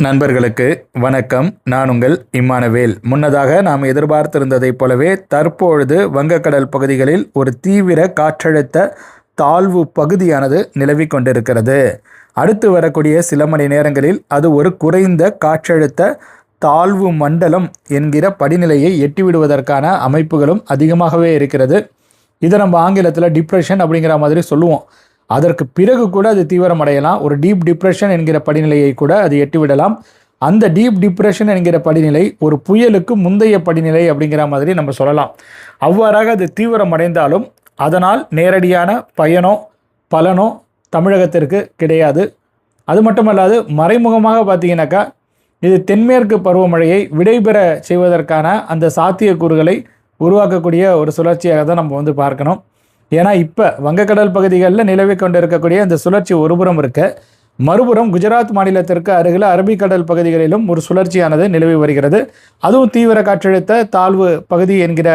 நண்பர்களுக்கு வணக்கம். நான் உங்கள் இம்மானவேல். முன்னதாக நாம் எதிர்பார்த்திருந்ததைப் போலவே தற்பொழுது வங்கக்கடல் பகுதிகளில் ஒரு தீவிர காற்றழுத்த தாழ்வு பகுதியானது நிலவிக் கொண்டிருக்கிறது. அடுத்து வரக்கூடிய சில மணி நேரங்களில் அது ஒரு குறைந்த காற்றழுத்த தாழ்வு மண்டலம் என்கிற படிநிலையை எட்டிவிடுவதற்கான அமைப்புகளும் அதிகமாகவே இருக்கிறது. இதை நம்ம ஆங்கிலத்தில் டிப்ரெஷன் அப்படிங்கிற மாதிரி சொல்லுவோம். அதற்கு பிறகு கூட அது தீவிரமடையலாம். ஒரு டீப் டிப்ரெஷன் என்கிற படிநிலையை கூட அது எட்டிவிடலாம். அந்த டீப் டிப்ரெஷன் என்கிற படிநிலை ஒரு புயலுக்கு முந்தைய படிநிலை அப்படிங்கிற மாதிரி நம்ம சொல்லலாம். அவ்வாறாக அது தீவிரமடைந்தாலும் அதனால் நேரடியான பயனோ பலனோ தமிழகத்திற்கு கிடையாது. அது மட்டுமல்லாது மறைமுகமாக பார்த்தீங்கன்னாக்கா இது தென்மேற்கு பருவமழையை விடைபெற செய்வதற்கான அந்த சாத்தியக்கூறுகளை உருவாக்கக்கூடிய ஒரு சுழற்சியாக தான் நம்ம வந்து பார்க்கணும். ஏன்னா இப்போ வங்கக்கடல் பகுதிகளில் நிலவி கொண்டு இருக்கக்கூடிய அந்த சுழற்சி ஒருபுறம் இருக்க. மறுபுறம் குஜராத் மாநிலத்திற்கு அருகில் அரபிக்கடல் பகுதிகளிலும் ஒரு சுழற்சியானது நிலவி வருகிறது. அதுவும் தீவிர காற்றழுத்த தாழ்வு பகுதி என்கிற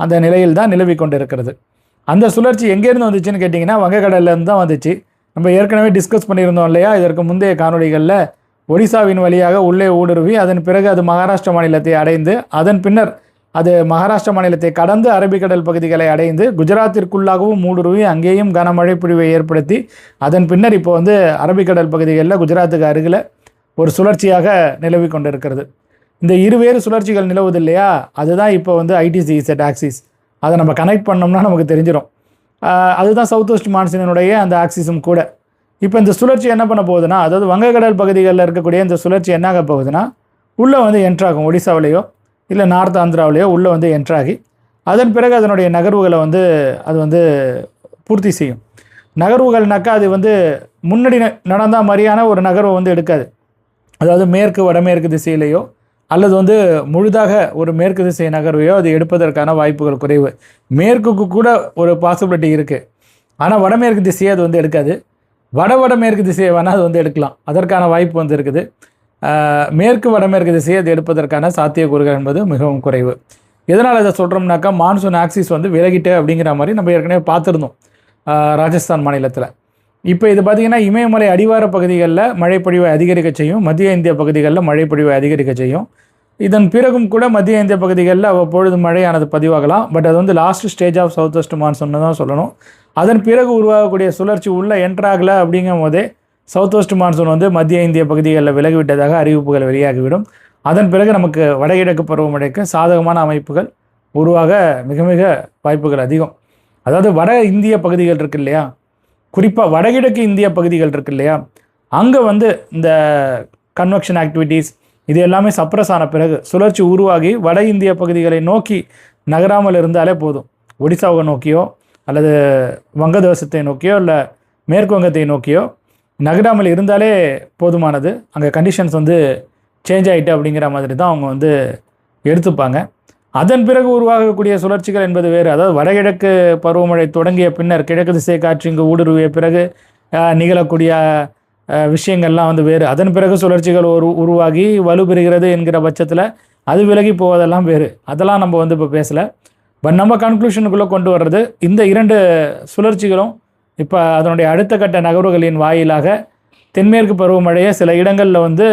அந்த நிலையில் தான் நிலவி கொண்டிருக்கிறது. அந்த சுழற்சி எங்கேருந்து வந்துச்சுன்னு கேட்டிங்கன்னா வங்கக்கடல்லேருந்து தான் வந்துச்சு. நம்ம ஏற்கனவே டிஸ்கஸ் பண்ணியிருந்தோம் இல்லையா? இதற்கு முந்தைய காணொளிகளில் ஒடிசாவின் வழியாக உள்ளே ஊடுருவி அதன் பிறகு அது மகாராஷ்டிர மாநிலத்தை அடைந்து அதன் பின்னர் அது மகாராஷ்டிர மாநிலத்தை கடந்து அரபிக்கடல் பகுதிகளை அடைந்து குஜராத்திற்குள்ளாகவும் மூடுருவி அங்கேயும் கனமழை பொழிவை ஏற்படுத்தி அதன் பின்னர் இப்போ வந்து அரபிக்கடல் பகுதிகளில் குஜராத்துக்கு அருகில் ஒரு சுழற்சியாக நிலவி கொண்டிருக்கிறது. இந்த இருவேறு சுழற்சிகள் நிலவுது இல்லையா? அதுதான் இப்போ வந்து ஐடிசி செட் ஆக்சிஸ் அதை நம்ம கனெக்ட் பண்ணோம்னா நமக்கு தெரிஞ்சிடும் அதுதான் சவுத் வெஸ்ட் மான்சூனுடைய அந்த ஆக்சிஸும் கூட. இப்போ இந்த சுழற்சி என்ன பண்ண போகுதுன்னா அதாவது வங்கக்கடல் பகுதிகளில் இருக்கக்கூடிய இந்த சுழற்சி என்னாக போகுதுன்னா உள்ளே வந்து என்ட்ராகும் ஒடிசாவிலேயோ இல்லை நார்த் ஆந்திராவிலேயோ உள்ளே வந்து என்ட்ராகி அதன் பிறகு அதனுடைய நகர்வுகளை வந்து அது வந்து பூர்த்தி செய்யும். நகர்வுகள்னாக்கா அது வந்து முன்னாடி ந- நடந்த மாதிரியான ஒரு நகர்வை வந்து எடுக்காது. அதாவது மேற்கு வடமேற்கு திசையிலேயோ அல்லது வந்து முழுதாக ஒரு மேற்கு திசை நகர்வையோ அது எடுப்பதற்கான வாய்ப்புகள் குறைவு. மேற்குக்கு கூட ஒரு பாசிபிலிட்டி இருக்குது ஆனால் வடமேற்கு திசையை அது வந்து எடுக்காது. வட வடமேற்கு திசையை வேணால் அது வந்து எடுக்கலாம். அதற்கான வாய்ப்பு வந்து இருக்குது. மேற்கு வடமேற்கு திசையை அது எடுப்பதற்கான சாத்தியக்கூறுகள் என்பது மிகவும் குறைவு. எதனால் இதை சொல்கிறோம்னாக்கா மான்சூன் ஆக்சிஸ் வந்து விலகிட்டு அப்படிங்கிற மாதிரி நம்ம ஏற்கனவே பார்த்துருந்தோம் ராஜஸ்தான் மாநிலத்தில். இப்போ இது பார்த்திங்கன்னா இமயமலை அடிவார பகுதிகளில் மழைப்பொழிவை அதிகரிக்க செய்யும் மத்திய இந்திய பகுதிகளில் மழைப்பொழிவை அதிகரிக்க செய்யும். இதன் பிறகும் கூட மத்திய இந்திய பகுதிகளில் அவ்வப்பொழுது மழையானது பதிவாகலாம். பட் அது வந்து last stage of south west monsoon தான் சொல்லணும். அதன் பிறகு உருவாகக்கூடிய சுழற்சி உள்ளே என்ட்ராகலை அப்படிங்கும் போதே சவுத் வெஸ்ட் மான்சூன் வந்து மத்திய இந்திய பகுதிகளில் விலகிவிட்டதாக அறிவிப்புகள் வெளியாகிவிடும். அதன் பிறகு நமக்கு வடகிழக்கு பருவமழைக்கு சாதகமான அமைப்புகள் உருவாக மிக மிக வாய்ப்புகள் அதிகம். அதாவது வட இந்திய பகுதிகள் இருக்கு இல்லையா? குறிப்பாக வடகிழக்கு இந்திய பகுதிகள் இருக்கு இல்லையா? அங்கே வந்து இந்த கன்வெக்ஷன் ஆக்டிவிட்டீஸ் இது எல்லாமே சப்ரஸ் ஆன பிறகு சுழற்சி உருவாகி வட இந்திய பகுதிகளை நோக்கி நகராமல் இருந்தாலே போதும். ஒடிசாவை நோக்கியோ அல்லது வங்கதேசத்தை நோக்கியோ இல்லை மேற்கு வங்கத்தை நோக்கியோ நகராமல் இருந்தாலே போதுமானது. அங்கே கண்டிஷன்ஸ் வந்து சேஞ்ச் ஆகிட்டு அப்படிங்கிற மாதிரி தான் அவங்க வந்து எடுத்துப்பாங்க. அதன் பிறகு உருவாகக்கூடிய சுழற்சிகள் என்பது வேறு. அதாவது வடகிழக்கு பருவமழை தொடங்கிய பின்னர் கிழக்கு திசை காற்று இங்கு ஊடுருவிய பிறகு நிகழக்கூடிய விஷயங்கள்லாம் வந்து வேறு. அதன் பிறகு சுழற்சிகள் ஒரு உருவாகி வலுப்பெறுகிறது என்கிற பட்சத்தில் அது விலகி போவதெல்லாம் வேறு. அதெல்லாம் நம்ம வந்து இப்போ பேசலை. பட் நம்ம கன்க்ளூஷனுக்குள்ளே கொண்டு வர்றது இந்த இரண்டு சுழற்சிகளும் இப்போ அதனுடைய அடுத்த கட்ட நகர்வுகளின் வாயிலாக தென்மேற்கு பருவமழையை சில இடங்களில் வந்து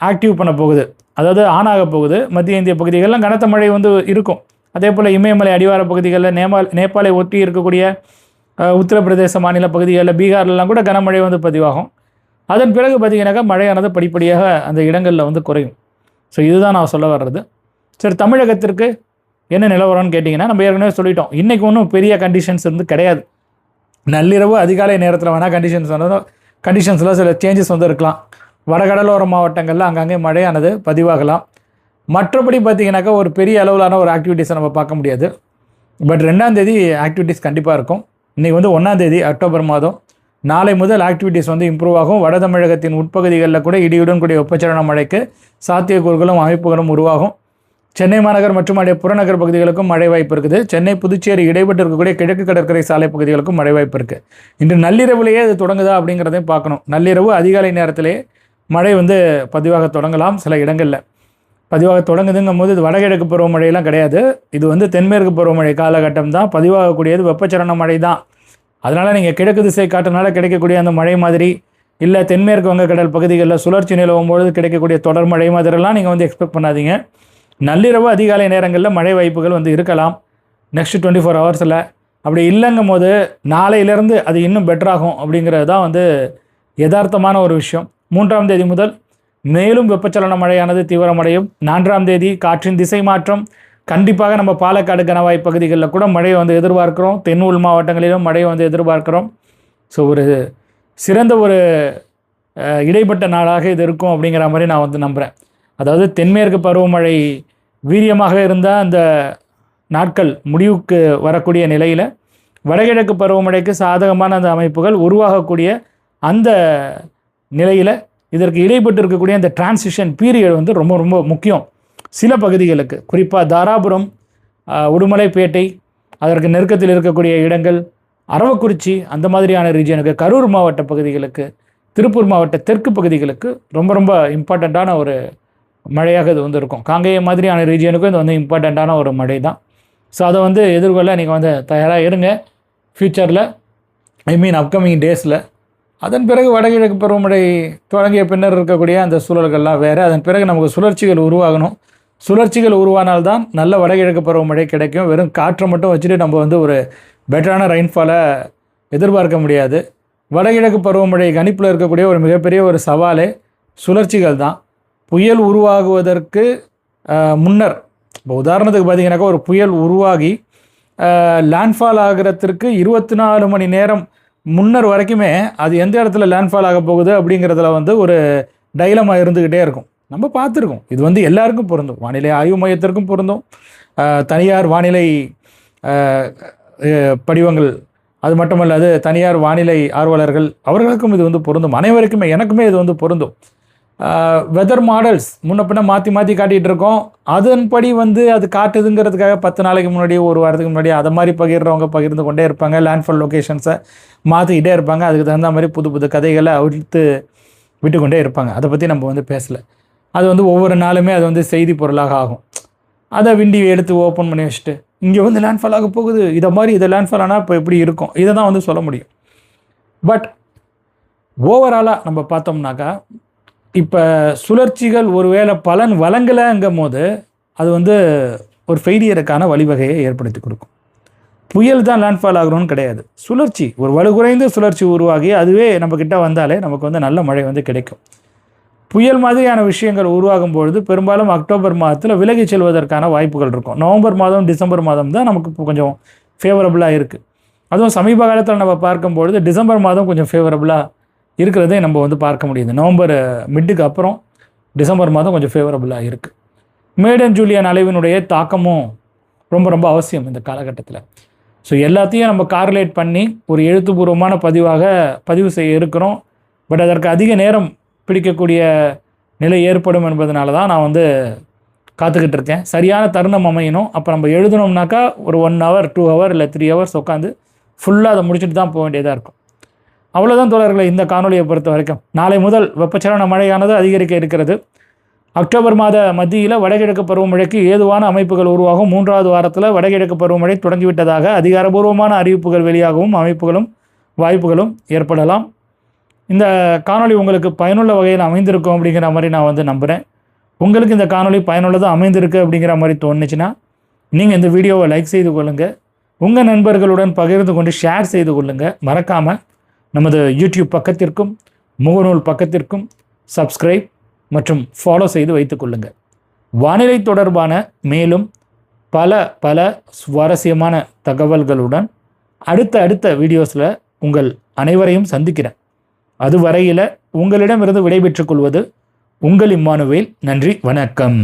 ஆக்டிவ் பண்ண போகுது. அதாவது ஆன் போகுது. மத்திய இந்திய பகுதிகளில் கனத்த மழை வந்து இருக்கும். அதே போல் இமயமலை அடிவார பகுதிகளில் நேபாள் நேபாளை ஒட்டி இருக்கக்கூடிய உத்தரப்பிரதேச மாநில பகுதிகளில் பீகார்லலாம் கூட கனமழை வந்து பதிவாகும். அதன் பிறகு பார்த்தீங்கன்னாக்கா மழையானது படிப்படியாக அந்த இடங்களில் வந்து குறையும். ஸோ இதுதான் நான் சொல்ல வர்றது. சரி தமிழகத்திற்கு என்ன நிலவரம்னு கேட்டிங்கன்னா நம்ம ஏற்கனவே சொல்லிட்டோம். இன்றைக்கி ஒன்றும் பெரிய கண்டிஷன்ஸ் வந்து கிடையாது. நள்ளிரவு அதிகாலை நேரத்தில் வேணால் கண்டிஷன்ஸ் வந்து கண்டிஷன்ஸில் சில சேஞ்சஸ் வந்து இருக்கலாம். வடகடலோர மாவட்டங்களில் அங்கங்கே மழையானது பதிவாகலாம். மற்றபடி பார்த்திங்கனாக்கா ஒரு பெரிய அளவிலான ஒரு ஆக்டிவிட்டீஸை நம்ம பார்க்க முடியாது. பட் ரெண்டாந்தேதி ஆக்டிவிட்டீஸ் கண்டிப்பாக இருக்கும். இன்றைக்கி வந்து ஒன்றாந்தேதி அக்டோபர் மாதம். நாளை முதல் ஆக்டிவிட்டீஸ் வந்து இம்ப்ரூவ் ஆகும். வட தமிழகத்தின் உட்பகுதிகளில் கூட இடியுடன் கூடிய வெப்பச்சலன மழைக்கு சாத்தியக்கூறுகளும் அமைப்புகளும் உருவாகும். சென்னை மாநகர் மற்றும் அடைய புறநகர் பகுதிகளுக்கும் மழை வாய்ப்பு இருக்குது. சென்னை புதுச்சேரி இடைப்பட்டு இருக்கக்கூடிய கிழக்கு கடற்கரை சாலை பகுதிகளுக்கும் மழை வாய்ப்பு இருக்குது இன்று நள்ளிரவுலேயே இது தொடங்குதா அப்படிங்கிறதையும் பார்க்கணும். நள்ளிரவு அதிகாலை நேரத்திலேயே மழை வந்து பதிவாக தொடங்கலாம் சில இடங்களில். பதிவாக தொடங்குதுங்கும் போது இது வடகிழக்கு பருவமழையெல்லாம் கிடையாது. இது வந்து தென்மேற்கு பருவமழை காலகட்டம் தான். பதிவாகக்கூடியது வெப்பச்சலன மழை தான். அதனால் நீங்கள் கிழக்கு திசை காட்டினால கிடைக்கக்கூடிய அந்த மழை மாதிரி இல்லை தென்மேற்கு வங்கக்கடல் பகுதிகளில் சுழற்சி நிலவும் பொழுது கிடைக்கக்கூடிய தொடர் மழை மாதிரிலாம் நீங்கள் வந்து எக்ஸ்பெக்ட் பண்ணாதீங்க. நள்ளிரவு அதிகாலை நேரங்களில் மழை வாய்ப்புகள் வந்து இருக்கலாம். நெக்ஸ்ட் டுவெண்ட்டி ஃபோர் ஹவர்ஸில் அப்படி இல்லைங்கும் போது நாளையிலேருந்து அது இன்னும் பெட்டராகும் அப்படிங்கிறது தான் வந்து யதார்த்தமான ஒரு விஷயம். மூன்றாம் தேதி முதல் மேலும் வெப்பச்சலன மழையானது தீவிரமடையும். நான்காம் தேதி காற்றின் திசை மாற்றம். கண்டிப்பாக நம்ம பாலக்காடு கணவாய் பகுதிகளில் கூட மழையை வந்து எதிர்பார்க்குறோம். தென் உள் மாவட்டங்களிலும் மழையை வந்து எதிர்பார்க்குறோம். ஸோ ஒரு சிறந்த ஒரு இடைப்பட்ட நாளாக இது இருக்கும் அப்படிங்கிற மாதிரி நான் வந்து நம்புகிறேன் அதாவது தென்மேற்கு பருவமழை வீரியமாக இருந்தால் அந்த நாட்கள் முடிவுக்கு வரக்கூடிய நிலையில் வடகிழக்கு பருவமழைக்கு சாதகமான அந்த அமைப்புகள் உருவாகக்கூடிய அந்த நிலையில் இதற்கு இடைப்பட்டு இருக்கக்கூடிய அந்த டிரான்சிஷன் பீரியட் வந்து ரொம்ப ரொம்ப முக்கியம். சில பகுதிகளுக்கு குறிப்பாக தாராபுரம் உடுமலைப்பேட்டை அதற்கு நெருக்கத்தில் இருக்கக்கூடிய இடங்கள் அரவக்குறிச்சி அந்த மாதிரியான ரீஜனுக்கு கரூர் மாவட்ட பகுதிகளுக்கு திருப்பூர் மாவட்ட தெற்கு பகுதிகளுக்கு ரொம்ப ரொம்ப இம்பார்ட்டண்ட்டான ஒரு மழையாக இது வந்து இருக்கும் காங்கேயம் மாதிரியான ரீஜியனுக்கும் இது வந்து இம்பார்ட்டண்ட்டான ஒரு மழை தான் ஸோ அதை வந்து எதிர்கொள்ள நீங்கள் வந்து தயாராக இருங்க. ஃப்யூச்சரில் ஐ மீன் அப்கமிங் டேஸில் அதன் பிறகு வடகிழக்கு பருவமழை தொடங்கிய பின்னர் இருக்கக்கூடிய அந்த சூழல்கள்லாம் வேறு. அதன் பிறகு நமக்கு சுழற்சிகள் உருவாகணும். சுழற்சிகள் உருவானால்தான் நல்ல வடகிழக்கு பருவமழை கிடைக்கும். வெறும் காற்றை மட்டும் வச்சுட்டு நம்ம வந்து ஒரு பெட்டரான ரெயின்ஃபாலை எதிர்பார்க்க முடியாது. வடகிழக்கு பருவமழை கணிப்பில் இருக்கக்கூடிய ஒரு மிகப்பெரிய ஒரு சவாலே சுழற்சிகள் தான் புயல் உருவாகுவதற்கு முன்னர் இப்போ உதாரணத்துக்கு பார்த்தீங்கன்னாக்கா ஒரு புயல் உருவாகி லேண்ட்ஃபால் ஆகிறதுக்கு இருபத்தி நாலு மணி நேரம் முன்னர் வரைக்குமே அது எந்த இடத்துல லேண்ட்ஃபால் ஆக போகுது அப்படிங்கிறதுல வந்து ஒரு டைலமா இருந்துக்கிட்டே இருக்கும். நம்ம பார்த்துருக்கோம். இது வந்து எல்லாருக்கும் பொருந்தும். வானிலை ஆய்வு மையத்திற்கும் பொருந்தும். தனியார் வானிலை படிவங்கள் அது மட்டுமல்லாது தனியார் வானிலை ஆர்வலர்கள் அவர்களுக்கும் இது வந்து பொருந்தும். அனைவருக்குமே எனக்குமே இது வந்து பொருந்தும். வெதர் மாடல்ஸ் முன்ன பின்ன மாற்றி மாற்றி காட்டிகிட்டு இருக்கோம். அதன்படி வந்து அது காட்டுதுங்கிறதுக்காக பத்து நாளைக்கு முன்னாடி ஒரு வாரத்துக்கு முன்னாடி அதை மாதிரி பகிர்றவங்க பகிர்ந்து கொண்டே இருப்பாங்க. லேண்ட்ஃபால் லொக்கேஷன்ஸை மாற்றிக்கிட்டே இருப்பாங்க. அதுக்கு தகுந்த மாதிரி புது புது கதைகளை அவிழ்த்து விட்டுக்கொண்டே இருப்பாங்க. அதை பற்றி நம்ம வந்து பேசலை. அது வந்து ஒவ்வொரு நாளுமே அது வந்து செய்தி பொருளாக ஆகும். அதை விண்டி எடுத்து ஓப்பன் பண்ணி வச்சுட்டு இங்கே வந்து லேண்ட்ஃபால் ஆக போகுது. இதை மாதிரி இதை லேண்ட்ஃபால் ஆனால் இப்போ எப்படி இருக்கும்? இதை தான் வந்து சொல்ல முடியும். பட் ஓவராலாக நம்ம பார்த்தோம்னாக்கா இப்போ சுழற்சிகள் ஒருவேளை பலன் வழங்கலைங்கும் போது அது வந்து ஒரு ஃபெயிலியருக்கான வழிவகையை ஏற்படுத்தி கொடுக்கும். புயல் தான் லேண்ட்ஃபால் ஆகணும்னு கிடையாது. சுழற்சி ஒரு வலுகுறைந்த சுழற்சி உருவாகி அதுவே நம்மக்கிட்ட வந்தாலே நமக்கு வந்து நல்ல மழை வந்து கிடைக்கும். புயல் மாதிரியான விஷயங்கள் உருவாகும் பொழுது பெரும்பாலும் அக்டோபர் மாதத்தில் விலகி செல்வதற்கான வாய்ப்புகள் இருக்கும். நவம்பர் மாதம் டிசம்பர் மாதம் தான் நமக்கு கொஞ்சம் ஃபேவரபுளாக இருக்குது அதுவும் சமீப காலத்தில் நம்ம பார்க்கும்பொழுது டிசம்பர் மாதம் கொஞ்சம் ஃபேவரபுளாக இருக்கிறதே நம்ம வந்து பார்க்க முடியுது. நவம்பர் மிட்டுக்கு அப்புறம் டிசம்பர் மாதம் கொஞ்சம் ஃபேவரபுளாக இருக்குது மேடன் ஜூலியன் அலைவினுடைய தாக்கமும் ரொம்ப ரொம்ப அவசியம் இந்த காலகட்டத்தில். ஸோ எல்லாத்தையும் நம்ம கார்லேட் பண்ணி ஒரு எழுத்துப்பூர்வமான பதிவாக பதிவு செய்ய இருக்கிறோம். பட் அதற்கு அதிக நேரம் பிடிக்கக்கூடிய நிலை ஏற்படும் என்பதனால தான் நான் வந்து காத்துக்கிட்டு இருக்கேன். சரியான தருணம் அமையணும். அப்போ நம்ம எழுதணும்னாக்கா ஒரு ஒன் ஹவர் டூ ஹவர் இல்லை த்ரீ ஹவர்ஸ் உட்காந்து ஃபுல்லாக அதை முடிச்சுட்டு தான் போக வேண்டியதாக இருக்கும். அவ்வளோதான் தோழர்களை இந்த காணொலியை பொறுத்த வரைக்கும். நாளை முதல் வெப்பச்சலன மழையானது அதிகரிக்க இருக்கிறது. அக்டோபர் மாத மத்தியில் வடகிழக்கு பருவமழைக்கு ஏதுவான அமைப்புகள் உருவாகும். மூன்றாவது வாரத்தில் வடகிழக்கு பருவமழை தொடங்கிவிட்டதாக அதிகாரபூர்வமான அறிவிப்புகள் வெளியாகவும் அமைப்புகளும் வாய்ப்புகளும் ஏற்படலாம். இந்த காணொலி உங்களுக்கு பயனுள்ள வகையில் அமைந்திருக்கும் அப்படிங்கிற மாதிரி நான் வந்து நம்புகிறேன் உங்களுக்கு இந்த காணொலி பயனுள்ளதாக அமைந்திருக்கு அப்படிங்கிற மாதிரி தோணுச்சுன்னா நீங்கள் இந்த வீடியோவை லைக் செய்து கொள்ளுங்கள் உங்கள் நண்பர்களுடன் பகிர்ந்து கொண்டு ஷேர் செய்து கொள்ளுங்கள் மறக்காமல் நமது யூடியூப் பக்கத்திற்கும் முகநூல் பக்கத்திற்கும் சப்ஸ்கிரைப் மற்றும் ஃபாலோ செய்து வைத்துக்கொள்ளுங்கள் வானிலை தொடர்பான மேலும் பல பல சுவாரஸ்யமான தகவல்களுடன் அடுத்த அடுத்த வீடியோஸில் உங்கள் அனைவரையும் சந்திக்கிறேன். அதுவரையில் உங்களிடமிருந்து விடைபெற்றுக் கொள்வது உங்கள் இம்மானுவேல். நன்றி வணக்கம்.